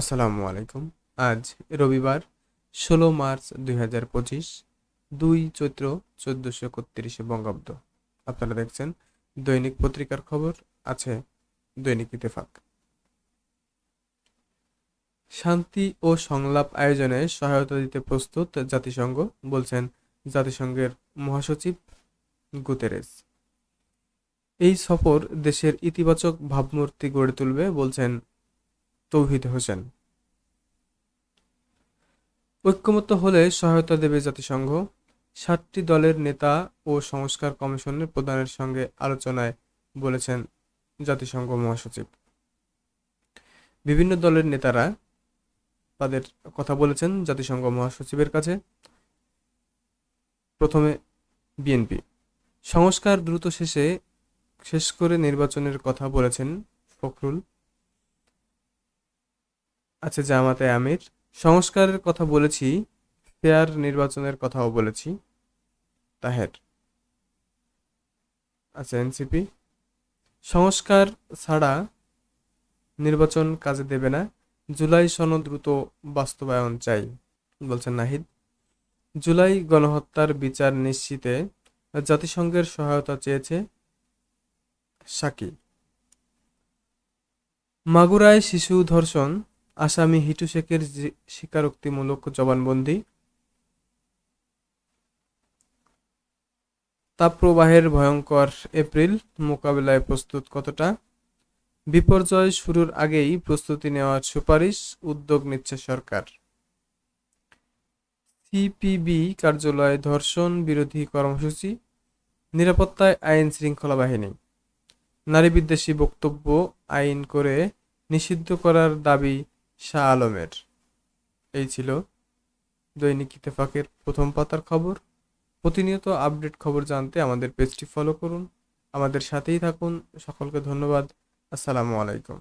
আসসালামু আলাইকুম। আজ রবিবার, ষোলো মার্চ দুই হাজার পঁচিশ, দুই চৈত্র চোদ্দোশো একত্রিশে বঙ্গাব্দ। আপনারা দেখছেন দৈনিক পত্রিকার খবর, আছে দৈনিক ইতেফাক শান্তি ও সংলাপ আয়োজনে সহায়তা দিতে প্রস্তুত জাতিসংঘ, বলছেন জাতিসংঘের মহাসচিব গুতেরেস। এই সফর দেশের ইতিবাচক ভাবমূর্তি গড়ে তুলবে, বলছেন তৌহিদ হোসেন। ঐক্যমত্য হলে সহায়তা দেবে জাতিসংঘ। সাতটি দলের নেতা ও সংস্কার কমিশনের প্রধানের সঙ্গে আলোচনায় বলেছেন জাতিসংঘ মহাসচিব। বিভিন্ন দলের নেতারা তাদের কথা বলেছেন জাতিসংঘ মহাসচিবের কাছে। প্রথমে বিএনপি। সংস্কার দ্রুত শেষে শেষ করে নির্বাচনের কথা বলেছেন ফখরুল। আছে জামাতে আমির। সংস্কারের কথা বলেছি, ফেয়ার নির্বাচনের কথাও বলেছি। তাহের। আছে এনসিপি। সংস্কার ছাড়া নির্বাচন কাজে দেবে না। জুলাই সনদ দ্রুত বাস্তবায়ন চাই, বলছেন নাহিদ। জুলাই গণহত্যার বিচার নিশ্চিতে জাতিসংঘের সহায়তা চেয়েছে সাকি। মাগুরায় শিশু ধর্ষণ আসামি হিটু শেখের স্বীকারোক্তিমূলক জবানবন্দি। তাপপ্রবাহের ভয়ঙ্কর এপ্রিল, মোকাবেলায় প্রস্তুত কতটা? বিপর্যয় শুরুর আগেই প্রস্তুতি নেওয়ার সুপারিশ উদ্যোগ নিচ্ছে সরকার। সিপিবি কার্যালয়ে ধর্ষণ বিরোধী কর্মসূচি, নিরাপত্তায় আইন শৃঙ্খলা বাহিনী। নারী বিদ্বেষী বক্তব্য আইন করে নিষিদ্ধ করার দাবি শাহ আলমের এই ছিল দৈনিক ইত্তেফাকের প্রথম পাতার খবর। প্রতিনিয়ত আপডেট খবর জানতে আমাদের পেজটি ফলো করুন। আমাদের সাথেই থাকুন। সকলকে ধন্যবাদ। আসসালামু আলাইকুম।